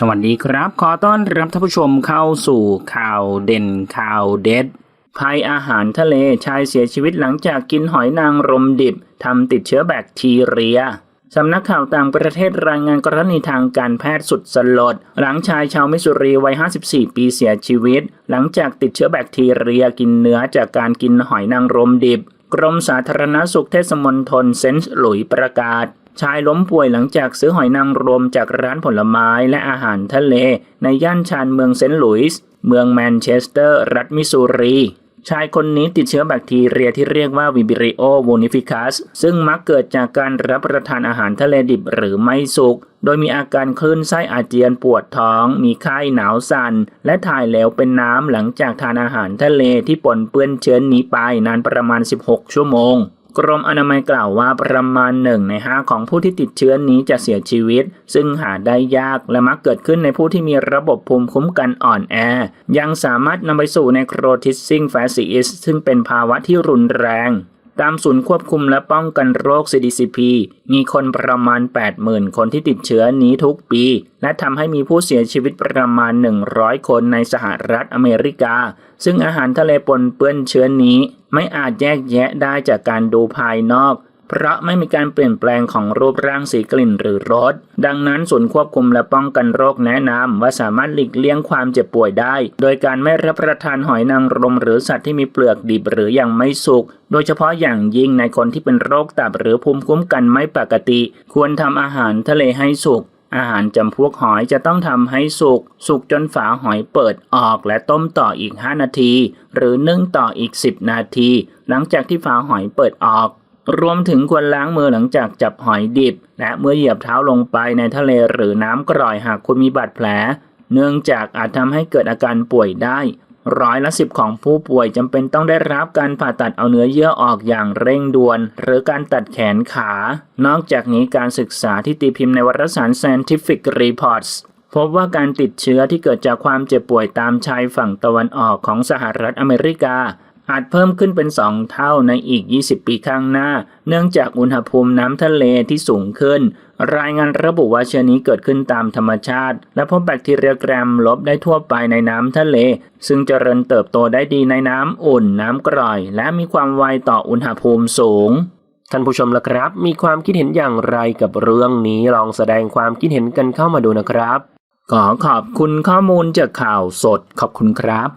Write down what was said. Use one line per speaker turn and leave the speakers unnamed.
สวัสดีครับ ขอต้อนรับท่านผู้ชมเข้าสู่ข่าวเด่นข่าวเด็ด ภัยอาหารทะเลชายเสียชีวิตหลังจากกินหอยนางรมดิบทำติดเชื้อแบคทีเรียสำนักข่าวต่างประเทศรายงานกรณีทางการแพทย์สุดสลด หลังชายชาวมิสซูรีวัย 54 ปีเสียชีวิต หลังจากติดเชื้อแบคทีเรียกินเนื้อจากการกินหอยนางรมดิบกรมสาธารณสุขเทศมนตรเซนต์หลุยประกาศ ชายล้มป่วยหลังจากซื้อหอยนางรมจากร้านผลไม้และอาหารทะเล ในย่านชานเมืองเซนต์หลุยส์เมืองแมนเชสเตอร์ รัฐมิสซูรีชายคนนี้ติดเชื้อแบคทีเรียที่เรียกว่าวิบิริโอโวนิฟิคัสซึ่งมักเกิดจากการรับประทานอาหารทะเลดิบหรือไม่สุก โดยมีอาการคลื่นไส้อาเจียนปวดท้อง มีไข้หนาวสัน่น และถ่ายเหลวเป็นน้ำหลังจากทานอาหารทะเลที่ปนเปื้อนเชื้อนี้ไปนานประมาณ 16 ชั่วโมง กรมอนามัยกล่าวว่าประมาณหนึ่งในห้าของผู้ที่ติดเชื้อนี้จะเสียชีวิต ซึ่งหาได้ยากและมักเกิดขึ้นในผู้ที่มีระบบภูมิคุ้มกันอ่อนแอ ยังสามารถนำไปสู่ในโครทิสซิงแฟซิอิสซึ่งเป็นภาวะที่รุนแรง ตามศูนย์ควบคุมและป้องกันโรค CDCP มีคนประมาณ 80,000 คนที่ติดเชื้อนี้ทุกปี และทำให้มีผู้เสียชีวิตประมาณ 100 คนในสหรัฐอเมริกา ซึ่งอาหารทะเลปนเปื้อนเชื้อนี้ ไม่อาจแยกแยะได้จากการดูภายนอก เพราะไม่มีการเปลี่ยนแปลงของรูปร่างสีกลิ่นหรือรส ดังนั้นศูนย์ควบคุมและป้องกันโรคแนะนำว่าสามารถหลีกเลี่ยงความเจ็บป่วยได้ โดยการไม่รับประทานหอยนางรมหรือสัตว์ที่มีเปลือกดิบหรือยังไม่สุก โดยเฉพาะอย่างยิ่งในคนที่เป็นโรคตับหรือภูมิคุ้มกันไม่ปกติ ควรทำอาหารทะเลให้สุกอาหารจำพวกหอยจะต้องทำให้สุก สุกจนฝาหอยเปิดออกและต้มต่ออีก 5 นาที หรือนึ่งต่ออีก 10 นาที หลังจากที่ฝาหอยเปิดออก รวมถึงควรล้างมือหลังจากจับหอยดิบ และเมื่อเหยียบเท้าลงไปในทะเลหรือน้ำกร่อยหากคุณมีบาดแผล เนื่องจากอาจทำให้เกิดอาการป่วยได้ ร้อยละสิบของผู้ป่วยจำเป็นต้องได้รับการผ่าตัดเอาเนื้อเยื่อออกอย่างเร่งด่วน หรือการตัดแขนขา นอกจากนี้การศึกษาที่ตีพิมพ์ในวารสาร Scientific Reports พบว่าการติดเชื้อที่เกิดจากความเจ็บป่วยตามชายฝั่งตะวันออกของสหรัฐอเมริกา อาจเพิ่มขึ้นเป็น 2 เท่าในอีก 20 ปีข้างหน้า เนื่องจากอุณหภูมิน้ำทะเลที่สูงขึ้น รายงานระบุว่าเชื้อนี้เกิดขึ้นตามธรรมชาติ และพบแบคทีเรียแกรมลบได้ทั่วไปในน้ำทะเล ซึ่งเจริญเติบโตได้ดีในน้ำอุ่น น้ำกร่อย และมีความไวต่ออุณหภูมิสูงท่านผู้ชมละครับ มีความคิดเห็นอย่างไรกับเรื่องนี้ลองแสดงความคิดเห็นกันเข้ามาดูนะครับ ขอขอบคุณข้อมูลจากข่าวสดขอบคุณครับ